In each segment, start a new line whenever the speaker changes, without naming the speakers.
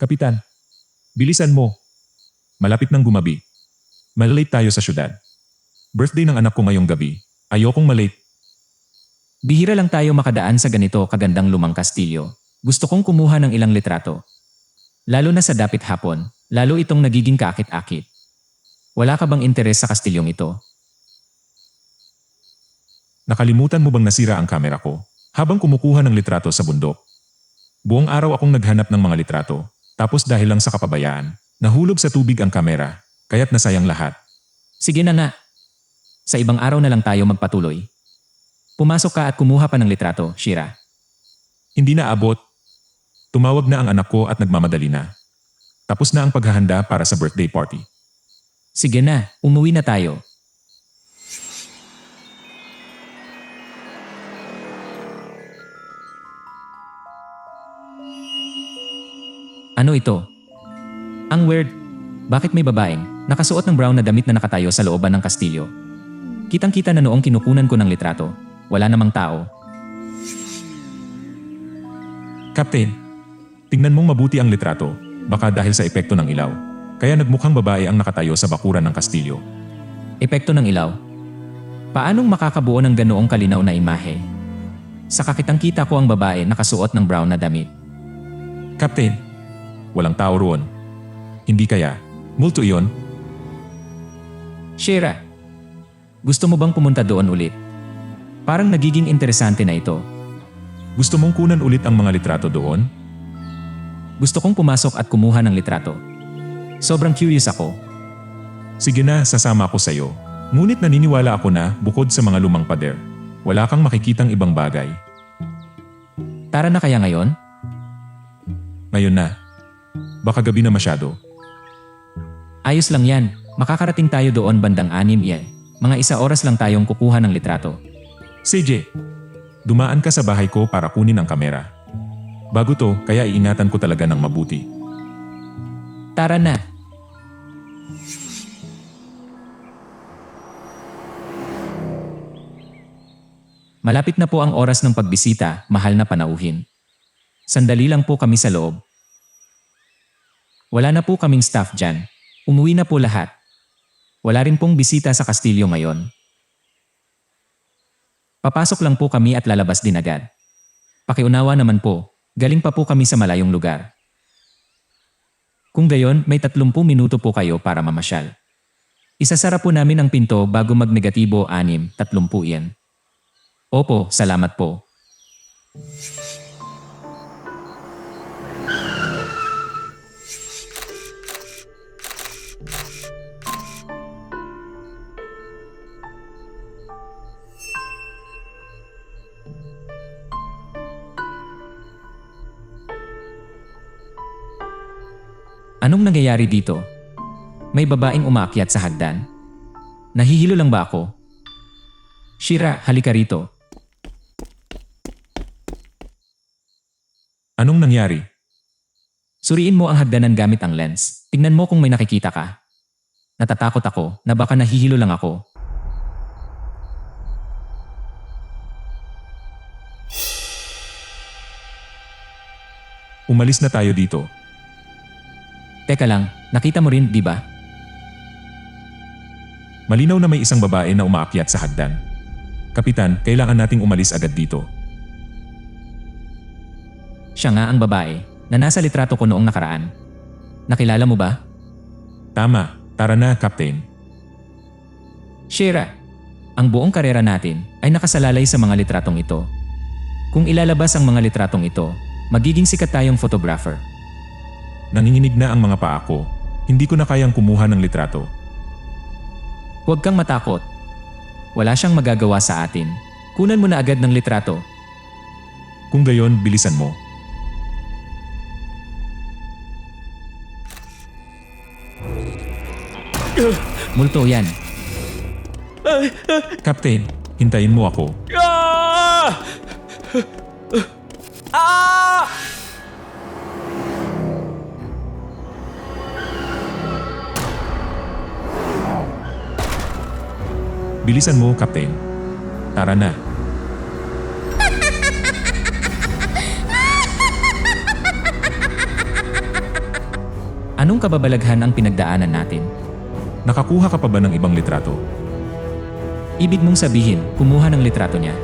Kapitan, bilisan mo. Malapit nang gumabi. Malate tayo sa syudad. Birthday ng anak ko ngayong gabi. Ayokong malate.
Bihira lang tayo makadaan sa ganito kagandang lumang kastilyo. Gusto kong kumuha ng ilang litrato. Lalo na sa dapit hapon, lalo itong nagiging kaakit-akit. Wala ka bang interes sa kastilyong ito?
Nakalimutan mo bang nasira ang kamera ko habang kumukuha ng litrato sa bundok? Buong araw akong naghanap ng mga litrato, tapos dahil lang sa kapabayaan, nahulog sa tubig ang kamera, kaya't nasayang lahat.
Sige na nga. Sa ibang araw na lang tayo magpatuloy. Pumasok ka at kumuha pa ng litrato, Shira.
Hindi na abot. Tumawag na ang anak ko at nagmamadali na. Tapos na ang paghahanda para sa birthday party.
Sige na, umuwi na tayo. Ano ito? Ang weird. Bakit may babaeng nakasuot ng brown na damit na nakatayo sa looban ng kastilyo? Kitang-kita na noong kinukunan ko ng litrato, wala namang tao.
Captain, tingnan mong mabuti ang litrato, baka dahil sa epekto ng ilaw. Kaya nagmukhang babae ang nakatayo sa bakuran ng kastilyo.
Epekto ng ilaw. Paanong makakabuo ng ganoong kalinaw na imahe? Sa kakitang-kita ko ang babae nakasuot ng brown na damit.
Captain, walang tao roon. Hindi kaya, multo iyon?
Shira, gusto mo bang pumunta doon ulit? Parang nagiging interesante na ito.
Gusto mong kunan ulit ang mga litrato doon?
Gusto kong pumasok at kumuha ng litrato. Sobrang curious ako.
Sige na, sasama ako sa'yo. Ngunit naniniwala ako na, bukod sa mga lumang pader, wala kang makikitang ibang bagay.
Tara na kaya ngayon?
Ngayon na. Baka gabi na masyado.
Ayos lang yan. Makakarating tayo doon bandang anim yan. Mga isa oras lang tayong kukuha ng litrato.
CJ, dumaan ka sa bahay ko para kunin ang kamera. Bago to, kaya iingatan ko talaga ng mabuti.
Tara na. Malapit na po ang oras ng pagbisita, mahal na panauhin. Sandali lang po kami sa loob. Wala na po kaming staff dyan. Umuwi na po lahat. Wala rin pong bisita sa kastilyo ngayon. Papasok lang po kami at lalabas din agad. Pakiunawa naman po, galing pa po kami sa malayong lugar. Kung gayon, may 30 minuto po kayo para mamasyal. Isasara po namin ang pinto bago magnegatibo 6, 30 yan. Opo, salamat po. Anong nangyayari dito? May babaeng umaakyat sa hagdan? Nahihilo lang ba ako? Shira, halika rito.
Anong nangyari?
Suriin mo ang hagdanan gamit ang lens. Tingnan mo kung may nakikita ka. Natatakot ako na baka nahihilo lang ako.
Umalis na tayo dito.
Teka lang, nakita mo rin, di ba?
Malinaw na may isang babae na umaakyat sa hagdan. Kapitan, kailangan nating umalis agad dito.
Siya nga ang babae na nasa litrato ko noong nakaraan. Nakilala mo ba?
Tama, tara na, Captain.
Shira, ang buong karera natin ay nakasalalay sa mga litratong ito. Kung ilalabas ang mga litratong ito, magiging sikat tayong photographer.
Nanginginig na ang mga paa ko. Hindi ko na kayang kumuha ng litrato.
Huwag kang matakot. Wala siyang magagawa sa atin. Kunan mo na agad ng litrato.
Kung gayon, bilisan mo.
Multo yan.
Captain, hintayin mo ako. Bilisan mo, Captain. Tara na.
Anong kababalaghan ang pinagdaanan natin?
Nakakuha ka pa ba ng ibang litrato?
Ibig mong sabihin, kumuha ng litrato niya.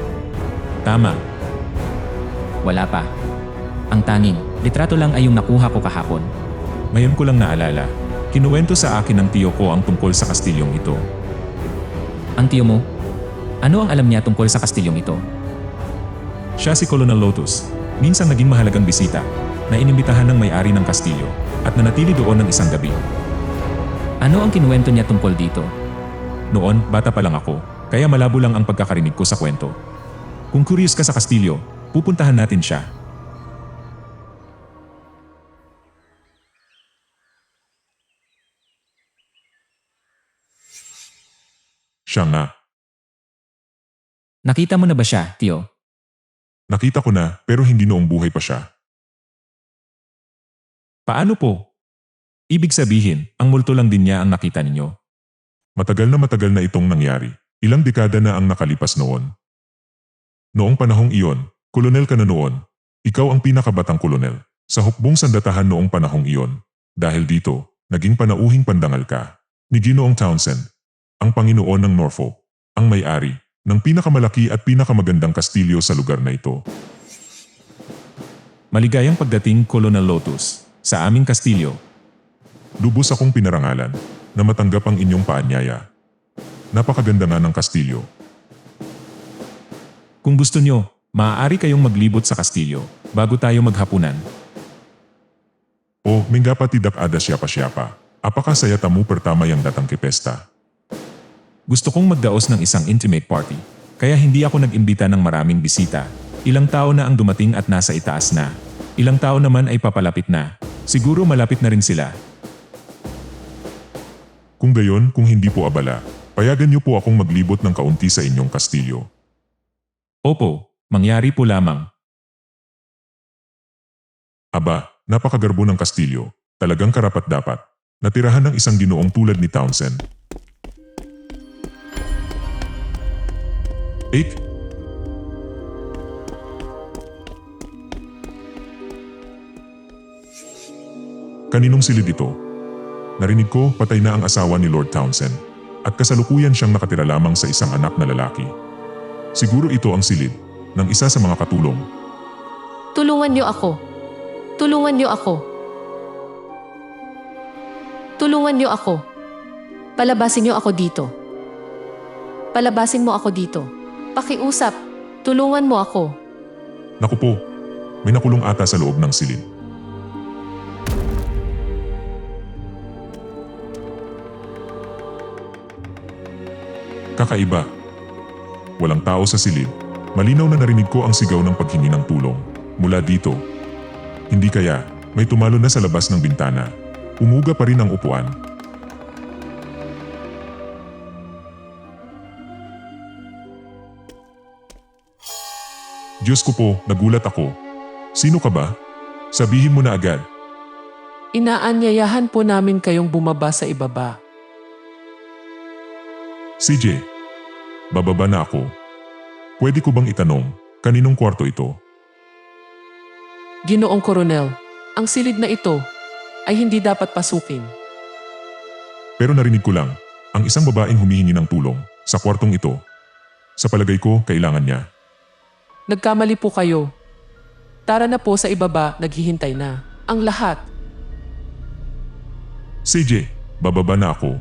Tama.
Wala pa. Ang tanging, litrato lang ay yung nakuha ko kahapon.
Ngayon ko lang naalala. Kinuwento sa akin ng tiyo ko ang tungkol sa kastilyong ito.
Ang tiyo mo? Ano ang alam niya tungkol sa kastilyong ito?
Siya si Colonel Lotus. Minsang naging mahalagang bisita na inimbitahan ng may-ari ng kastilyo at nanatili doon ng isang gabi.
Ano ang kinuwento niya tungkol dito?
Noon, bata pa lang ako, kaya malabo lang ang pagkakarinig ko sa kwento. Kung curious ka sa kastilyo, pupuntahan natin siya.
Siya nga.
Nakita mo na ba siya, tiyo?
Nakita ko na pero hindi noong buhay pa siya.
Paano po? Ibig sabihin, ang multo lang din niya ang nakita ninyo.
Matagal na matagal na itong nangyari. Ilang dekada na ang nakalipas noon. Noong panahong iyon, kolonel ka na noon. Ikaw ang pinakabatang kolonel sa hukbong sandatahan noong panahong iyon. Dahil dito, naging panauhing pandangal ka ni Ginoong Townsend, ang Panginoon ng Norfolk, ang may-ari ng pinakamalaki at pinakamagandang kastilyo sa lugar na ito.
Maligayang pagdating Colonel Lotus sa aming kastilyo.
Lubos akong pinarangalan na matanggap ang inyong paanyaya. Napakaganda nga ng kastilyo.
Kung gusto nyo, maaari kayong maglibot sa kastilyo bago tayo maghapunan.
O, mingga tidak ada siapa-siapa. Apakah saya tamu pertama yang datang ke pesta?
Gusto kong magdaos ng isang intimate party, kaya hindi ako nag-imbita ng maraming bisita. Ilang tao na ang dumating at nasa itaas na. Ilang tao naman ay papalapit na. Siguro malapit na rin sila.
Kung gayon, kung hindi po abala, payagan niyo po akong maglibot ng kaunti sa inyong kastilyo.
Opo, mangyari po lamang.
Aba, napakagarbo ng kastilyo. Talagang karapat-dapat. Natirahan ng isang ginoong tulad ni Townsend. Ik, Kaninong silid ito? Narinig ko patay na ang asawa ni Lord Townsend at kasalukuyan siyang nakatira lamang sa isang anak na lalaki. Siguro ito ang silid ng isa sa mga katulong
Tulungan niyo ako. Tulungan niyo ako. Tulungan niyo ako. Palabasin niyo ako dito. Palabasin mo ako dito. Pakiusap. Tulungan mo ako.
Naku po, may nakulong ata sa loob ng silid. Kakaiba. Walang tao sa silid. Malinaw na narinig ko ang sigaw ng paghingi ng tulong. Mula dito. Hindi kaya, may tumalo na sa labas ng bintana. Umuga pa rin ang upuan. Diyos ko po, nagulat ako. Sino ka ba? Sabihin mo na agad.
Inaanyayahan po namin kayong bumaba sa ibaba.
CJ, bababa na ako. Pwede ko bang itanong, kaninong kwarto ito?
Ginoong Koronel, ang silid na ito ay hindi dapat pasukin.
Pero narinig ko lang, ang isang babaeng humihingi ng tulong sa kwartong ito. Sa palagay ko, kailangan niya.
Nagkamali po kayo. Tara na po sa ibaba, naghihintay na. Ang lahat.
CJ, bababa na ako.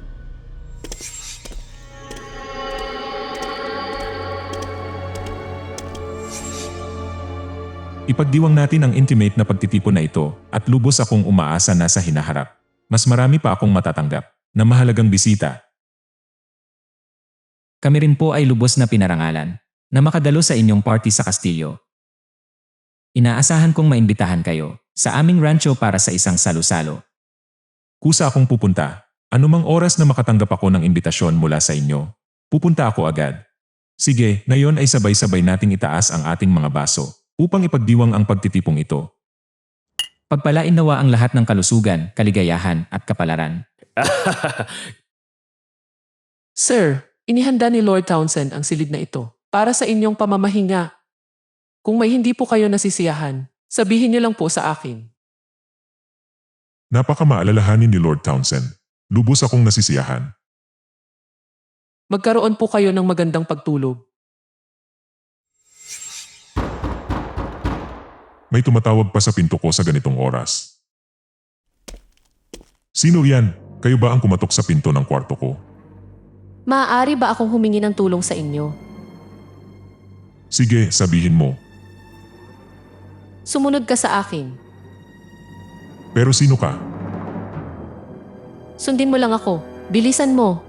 Ipagdiwang natin ang intimate na pagtitipon na ito at lubos akong umaasa na sa hinaharap. Mas marami pa akong matatanggap na mahalagang bisita.
Kami rin po ay lubos na pinarangalan na makadalo sa inyong party sa kastilyo. Inaasahan kong maimbitahan kayo sa aming rancho para sa isang salo-salo.
Kusa akong pupunta. Anumang oras na makatanggap ako ng imbitasyon mula sa inyo, pupunta ako agad. Sige, ngayon ay sabay-sabay nating itaas ang ating mga baso upang ipagdiwang ang pagtitipong ito.
Pagpalain nawa ang lahat ng kalusugan, kaligayahan at kapalaran.
Sir, inihanda ni Lord Townsend ang silid na ito para sa inyong pamamahinga. Kung may hindi po kayo nasisiyahan, sabihin niyo lang po sa akin.
Napaka maalalahanin ni Lord Townsend. Lubos akong nasisiyahan.
Magkaroon po kayo ng magandang pagtulog.
May tumatawag pa sa pinto ko sa ganitong oras. Sino yan? Kayo ba ang kumatok sa pinto ng kwarto ko?
Maaari ba akong humingi ng tulong sa inyo?
Sige, sabihin mo.
Sumunod ka sa akin.
Pero sino ka?
Sundin mo lang ako. Bilisan mo.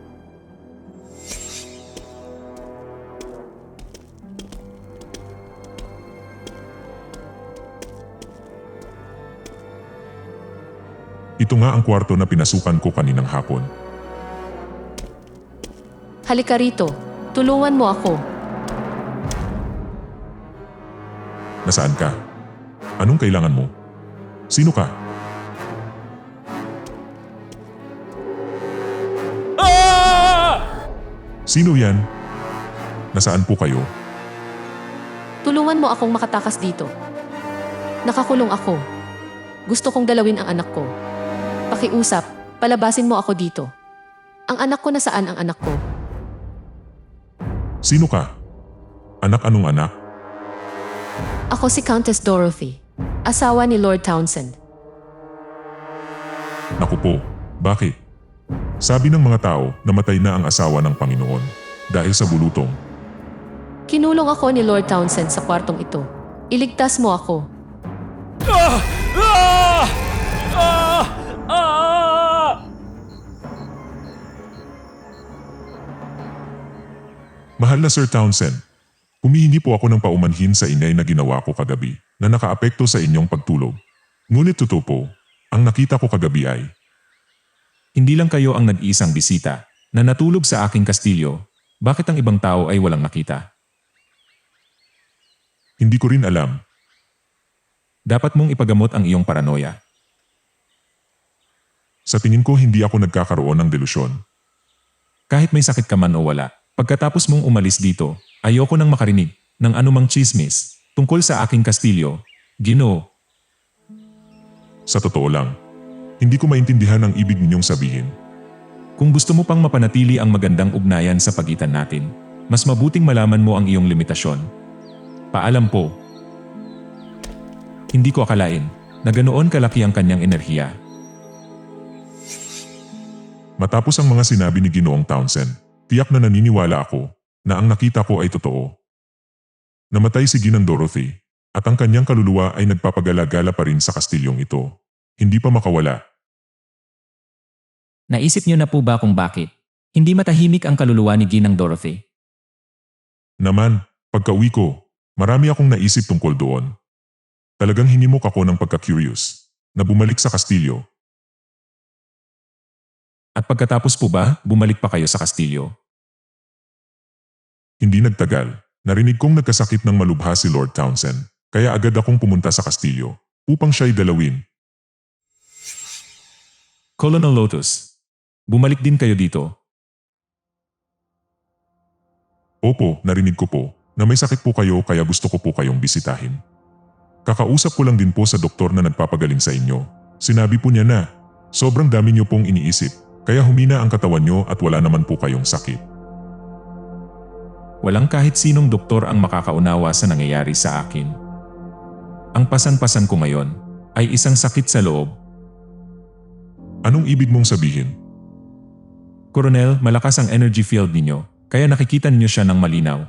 Ito nga ang kwarto na pinasukan ko kaninang hapon.
Halika rito. Tulungan mo ako.
Nasaan ka? Anong kailangan mo? Sino ka? Sino yan? Nasaan po kayo?
Tulungan mo akong makatakas dito. Nakakulong ako. Gusto kong dalawin ang anak ko. Pakiusap, palabasin mo ako dito. Ang anak ko nasaan ang anak ko?
Sino ka? Anak anong anak?
Ako si Countess Dorothy, asawa ni Lord Townsend.
Naku po, bakit? Sabi ng mga tao, namatay na ang asawa ng Panginoon dahil sa bulutong.
Kinulong ako ni Lord Townsend sa kwartong ito. Iligtas mo ako.
Mahal na Sir Townsend, humihingi po ako ng paumanhin sa inay na ginawa ko kagabi na nakaapekto sa inyong pagtulog. Ngunit totoo po, ang nakita ko kagabi ay
Hindi lang kayo ang nag-iisang bisita na natulog sa aking kastilyo. Bakit ang ibang tao ay walang nakita?
hindi ko rin alam.
Dapat mong ipagamot ang iyong paranoia.
Sa tingin ko hindi ako nagkakaroon ng delusyon.
Kahit may sakit ka man o wala, pagkatapos mong umalis dito, ayoko nang makarinig ng anumang chismis tungkol sa aking kastilyo. Ginoo,
Sa totoo lang, hindi ko maintindihan ang ibig ninyong sabihin.
kung gusto mo pang mapanatili ang magandang ugnayan sa pagitan natin, mas mabuting malaman mo ang iyong limitasyon. Paalam po. Hindi ko akalain na ganoon kalaki ang kanyang enerhiya.
Matapos ang mga sinabi ni Ginoong Townsend, tiyak na naniniwala ako na ang nakita ko ay totoo. Namatay si Ginang Dorothy at ang kanyang kaluluwa ay nagpapagala-gala pa rin sa kastilyong ito. Hindi pa makawala.
Naisip niyo na po ba kung bakit? Hindi matahimik ang kaluluwa ni Ginang Dorothy.
Naman, pagka-uwi ko, marami akong naisip tungkol doon. Talagang hinimok ako ng pagka-curious na bumalik sa kastilyo.
At pagkatapos po ba, bumalik pa kayo sa kastilyo?
Hindi nagtagal, narinig kong nagkasakit ng malubha si Lord Townsend, kaya agad akong pumunta sa kastilyo upang siya'y dalawin.
Colonel Lotus, bumalik din kayo dito.
Opo, narinig ko po na may sakit po kayo kaya gusto ko po kayong bisitahin. Kakausap ko lang din po sa doktor na nagpapagaling sa inyo. Sinabi po niya na, sobrang dami niyo pong iniisip, kaya humina ang katawan niyo at wala naman po kayong sakit.
Walang kahit sinong doktor ang makakaunawa sa nangyayari sa akin. Ang pasan-pasan ko ngayon ay isang sakit sa loob.
Anong ibig mong sabihin?
Coronel, malakas ang energy field ninyo, kaya nakikita ninyo siya ng malinaw.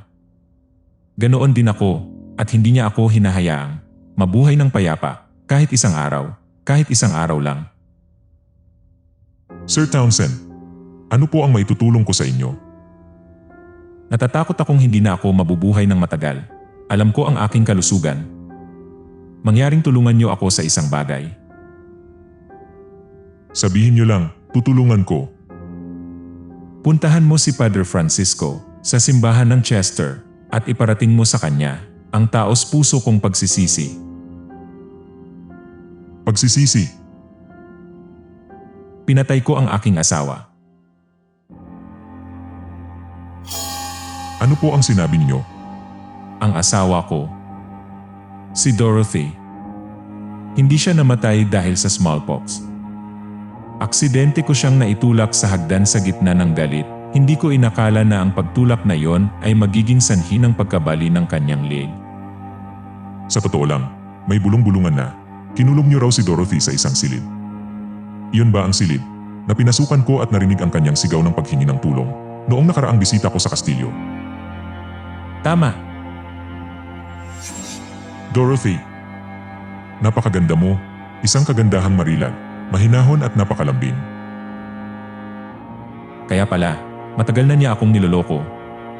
Ganoon din ako, at hindi niya ako hinahayaang mabuhay ng payapa kahit isang araw, kahit isang araw lang.
Sir Townsend, ano po ang maitutulong ko sa inyo?
Natatakot akong hindi na ako mabubuhay ng matagal. Alam ko ang aking kalusugan. Mangyaring tulungan niyo ako sa isang bagay.
Sabihin niyo lang, tutulungan ko.
Puntahan mo si Padre Francisco sa simbahan ng Chester at iparating mo sa kanya ang taos puso kong pagsisisi.
Pagsisisi,
Pinatay ko ang aking asawa.
ano po ang sinabi niyo?
Ang asawa ko, si Dorothy. Hindi siya namatay dahil sa smallpox. Aksidente ko siyang naitulak sa hagdan sa gitna ng galit. Hindi ko inakala na ang pagtulak na yon ay magiging sanhi ng pagkabali ng kanyang leg.
Sa totoo lang, may bulong-bulungan na. Kinulong niyo raw si Dorothy sa isang silid. Iyon ba ang silid? Na pinasukan ko at narinig ang kanyang sigaw ng paghingi ng tulong noong nakaraang bisita ko sa kastilyo.
Tama,
Dorothy, napakaganda mo, isang kagandahang marilag, mahinahon at napakalambing.
kaya pala, matagal na niya akong niloloko.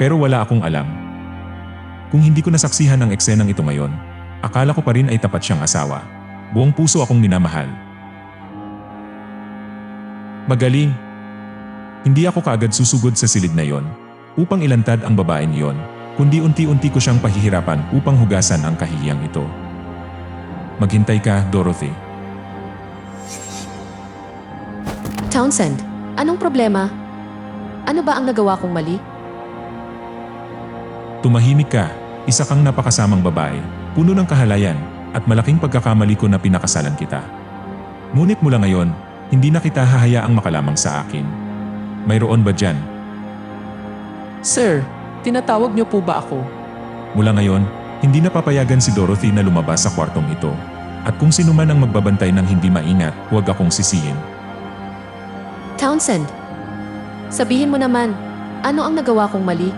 Pero wala akong alam. Kung hindi ko nasaksihan ang eksenang ito ngayon, akala ko pa rin ay tapat siyang asawa. Buong puso akong minamahal. Magaling. Hindi ako kaagad susugod sa silid na yon upang ilantad ang babaeng yon, kundi unti-unti ko siyang pahihirapan upang hugasan ang kahiyang ito. Maghintay ka, Dorothy.
Townsend, anong problema? Ano ba ang nagawa kong mali?
Tumahimik ka, isa kang napakasamang babae, puno ng kahalayan, at malaking pagkakamali ko na pinakasalan kita. Ngunit mula ngayon, hindi na kita hahayaang makalamang sa akin. Mayroon ba dyan?
Sir, tinatawag niyo po ba ako?
Mula ngayon, hindi na papayagan si Dorothy na lumabas sa kwartong ito. At kung sino man ang magbabantay ng hindi maingat, huwag akong sisihin.
Townsend, sabihin mo naman, ano ang nagawa kong mali?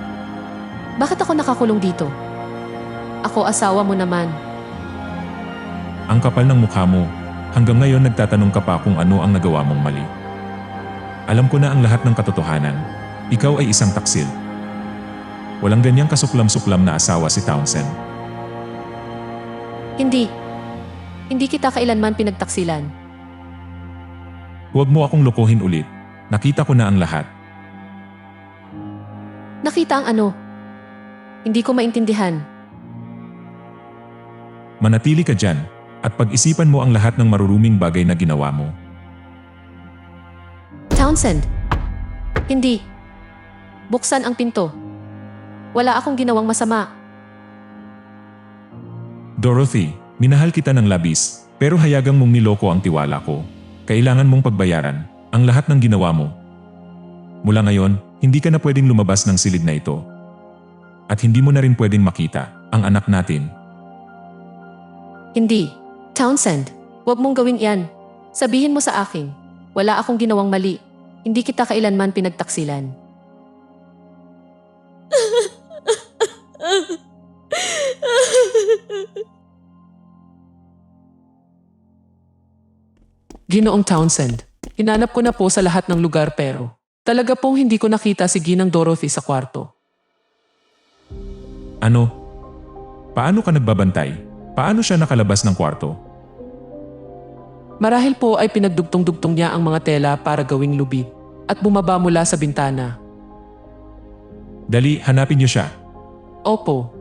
Bakit ako nakakulong dito? Ako asawa mo naman.
Ang kapal ng mukha mo, hanggang ngayon nagtatanong ka pa kung ano ang nagawa mong mali. Alam ko na ang lahat ng katotohanan. Ikaw ay isang taksil. Walang ganyang kasuklam-suklam na asawa si Townsend.
Hindi. Hindi kita kailanman pinagtaksilan.
Huwag mo akong lokohin ulit. Nakita ko na ang lahat.
Nakita ang ano? Hindi ko maintindihan.
Manatili ka dyan at pag-isipan mo ang lahat ng maruruming bagay na ginawa mo.
Townsend, hindi. Buksan ang pinto. Wala akong ginawang masama.
Dorothy, minahal kita ng labis, pero hayagang mong niloko ang tiwala ko. Kailangan mong pagbayaran ang lahat ng ginawa mo. Mula ngayon, hindi ka na pwedeng lumabas ng silid na ito. At hindi mo na rin pwedeng makita ang anak natin.
Hindi. Townsend, huwag mong gawin yan. Sabihin mo sa akin, wala akong ginawang mali. Hindi kita kailanman pinagtaksilan.
Ginoong Townsend, hinanap ko na po sa lahat ng lugar pero talaga pong hindi ko nakita si Ginang Dorothy sa kwarto.
Ano? Paano ka nagbabantay? Paano siya nakalabas ng kwarto?
Marahil po ay pinagdugtong-dugtong niya ang mga tela para gawing lubid at bumaba mula sa bintana.
Dali, hanapin niyo siya.
Opo,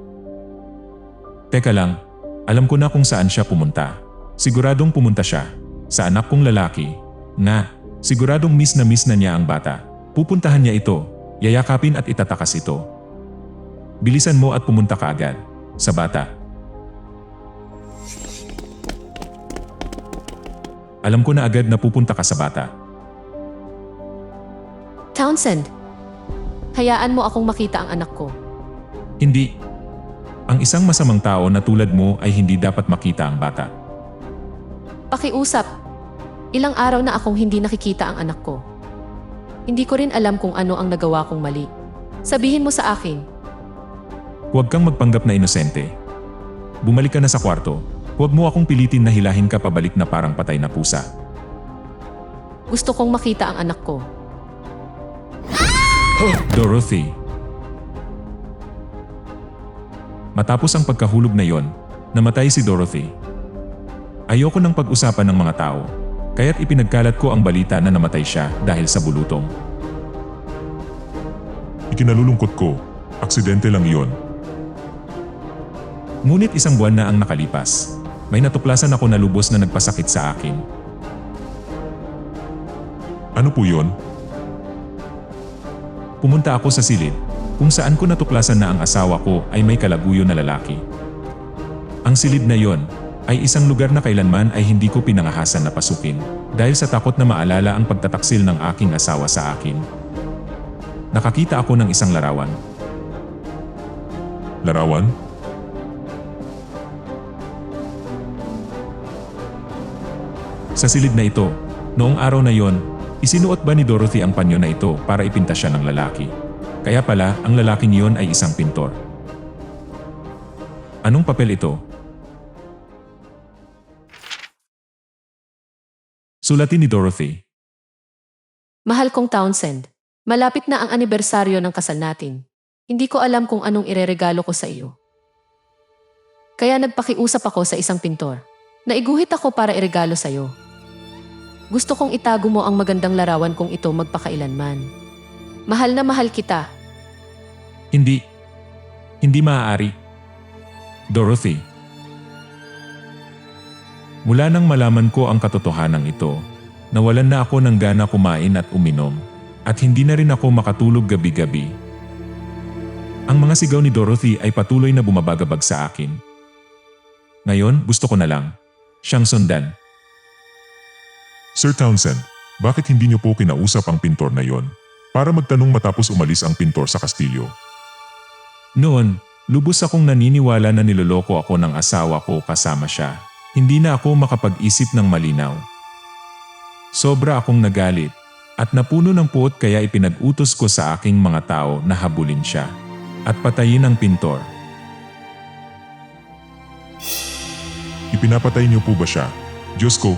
Teka lang, alam ko na kung saan siya pumunta. Siguradong pumunta siya sa anak kong lalaki na siguradong miss na miss na niya ang bata. Pupuntahan niya ito, yayakapin at itatakas ito. Bilisan mo at pumunta ka agad sa bata. Alam ko na agad na pupunta ka sa bata.
Townsend, hayaan mo akong makita ang anak ko.
Hindi. Ang isang masamang tao na tulad mo ay hindi dapat makita ang bata.
Pakiusap. Ilang araw na akong hindi nakikita ang anak ko. Hindi ko rin alam kung ano ang nagawa kong mali. Sabihin mo sa akin,
Huwag kang magpanggap na inosente. Bumalik ka na sa kwarto. Huwag mo akong pilitin na hilahin ka pabalik na parang patay na pusa.
gusto kong makita ang anak ko.
Dorothy. Matapos ang pagkahulog na yon, namatay si Dorothy. Ayoko ng pag-usapan ng mga tao, kaya't ipinagkalat ko ang balita na namatay siya dahil sa bulutong.
Ikinalulungkot ko, aksidente lang iyon.
Ngunit isang buwan na ang nakalipas. May natuklasan ako na lubos na nagpasakit sa akin.
Ano po yon?
Pumunta ako sa silid, kung saan ko natuklasan na ang asawa ko ay may kalaguyo na lalaki. Ang silid na yon ay isang lugar na kailanman ay hindi ko pinangahasan na pasukin dahil sa takot na maalala ang pagtataksil ng aking asawa sa akin. Nakakita ako ng isang larawan.
Larawan?
Sa silid na ito, noong araw na yon, isinuot ba ni Dorothy ang panyo na ito para ipinta siya ng lalaki? Kaya pala, ang lalaking iyon ay isang pintor. Anong papel ito? Sulatin ni Dorothy.
Mahal kong Townsend, malapit na ang anibersaryo ng kasal natin. Hindi ko alam kung anong ireregalo ko sa iyo. Kaya nagpakiusap ako sa isang pintor. Naiguhit ako para iregalo sa iyo. Gusto kong itago mo ang magandang larawan kong ito magpakailanman. Mahal na mahal kita.
Hindi. Hindi maaari. Dorothy. Mula nang malaman ko ang katotohanan ito, nawalan na ako ng gana kumain at uminom, at hindi na rin ako makatulog gabi-gabi. Ang mga sigaw ni Dorothy ay patuloy na bumabagabag sa akin. Ngayon, gusto ko na lang. Siyang sundan.
Sir Townsend, bakit hindi niyo po kinausap ang pintor na yon? Para magtanong matapos umalis ang pintor sa kastilyo.
Noon, lubos akong naniniwala na niloloko ako ng asawa ko kasama siya. Hindi na ako makapag-isip ng malinaw. Sobra akong nagalit at napuno ng puot kaya ipinag-utos ko sa aking mga tao na habulin siya at patayin ang pintor.
Ipinapatay niyo po ba siya? Diyos ko,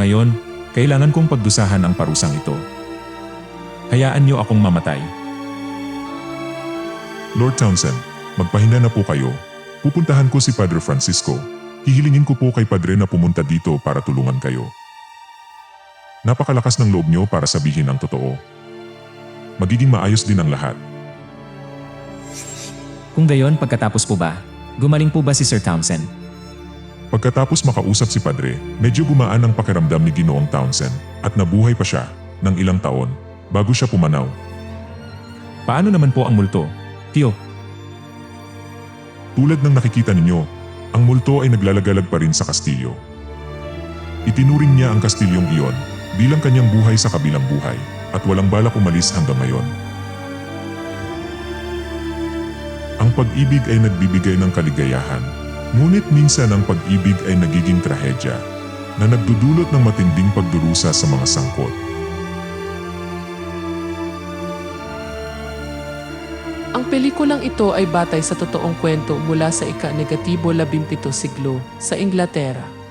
Ngayon, kailangan kong pagdusahan ang parusang ito. Hayaan niyo akong mamatay.
Lord Townsend, magpahinga na po kayo. Pupuntahan ko si Padre Francisco. Hihilingin ko po kay Padre na pumunta dito para tulungan kayo. Napakalakas ng loob niyo para sabihin ang totoo. Magiging maayos din ang lahat.
Kung gayon pagkatapos po ba, gumaling po ba si Sir Townsend?
Pagkatapos makausap si Padre, medyo gumaan ang pakiramdam ni Ginoong Townsend at nabuhay pa siya ng ilang taon bago siya pumanaw.
Paano naman po ang multo? Tiyo,
Tulad ng nakikita ninyo, ang multo ay naglalagalag pa rin sa kastilyo. Itinuring niya ang kastilyong iyon bilang kanyang buhay sa kabilang buhay at walang balak umalis hanggang ngayon. Ang pag-ibig ay nagbibigay ng kaligayahan, ngunit minsan ang pag-ibig ay nagiging trahedya na nagdudulot ng matinding pagdurusa sa mga sangkot.
Ang pelikulang ito ay batay sa totoong kwento mula sa ika-negatibo 17 siglo sa Inglaterra.